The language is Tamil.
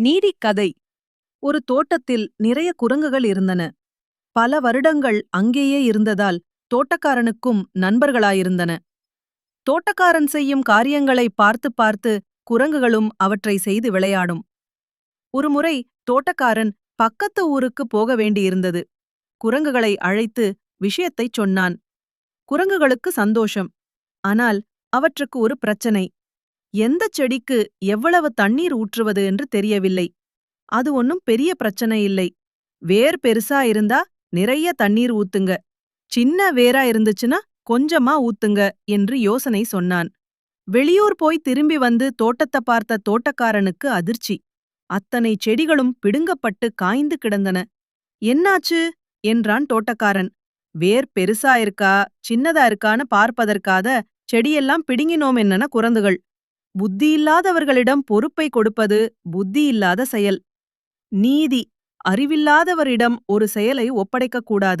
நீதிக்கதை. ஒரு தோட்டத்தில் நிறைய குரங்குகள் இருந்தன. பல வருடங்கள் அங்கேயே இருந்ததால் தோட்டக்காரனுக்கும் நண்பர்களாயிருந்தன. தோட்டக்காரன் செய்யும் காரியங்களை பார்த்து பார்த்து குரங்குகளும் அவற்றை செய்து விளையாடும். ஒருமுறை தோட்டக்காரன் பக்கத்து ஊருக்கு போக வேண்டியிருந்தது. குரங்குகளை அழைத்து விஷயத்தைச் சொன்னான். குரங்குகளுக்கு சந்தோஷம். ஆனால் அவற்றுக்கு ஒரு பிரச்சனை. எந்த செடிக்கு எவ்வளவு தண்ணீர் ஊற்றுவது என்று தெரியவில்லை. அது ஒன்னும் பெரிய பிரச்சனை இல்லை. வேர் பெருசா இருந்தா நிறைய தண்ணீர் ஊத்துங்க. சின்ன வேரா இருந்துச்சுன்னா கொஞ்சமா ஊத்துங்க என்று யோசனை சொன்னான். வெளியூர் போய் திரும்பி வந்து தோட்டத்தை பார்த்த தோட்டக்காரனுக்கு அதிர்ச்சி. அத்தனை செடிகளும் பிடுங்கப்பட்டு காய்ந்து கிடந்தன. என்னாச்சு? என்றான் தோட்டக்காரன். வேர் பெருசா இருக்கா சின்னதா இருக்கான்னு பார்ப்பதற்காத செடியெல்லாம் பிடுங்கினோம் என்னன குரங்குகள் புத்தியில்லாதவர்களிடம் பொறுப்பை கொடுப்பது புத்தியில்லாத செயல். நீதி அறிவில்லாதவரிடம் ஒரு செயலை ஒப்படைக்கக் கூடாது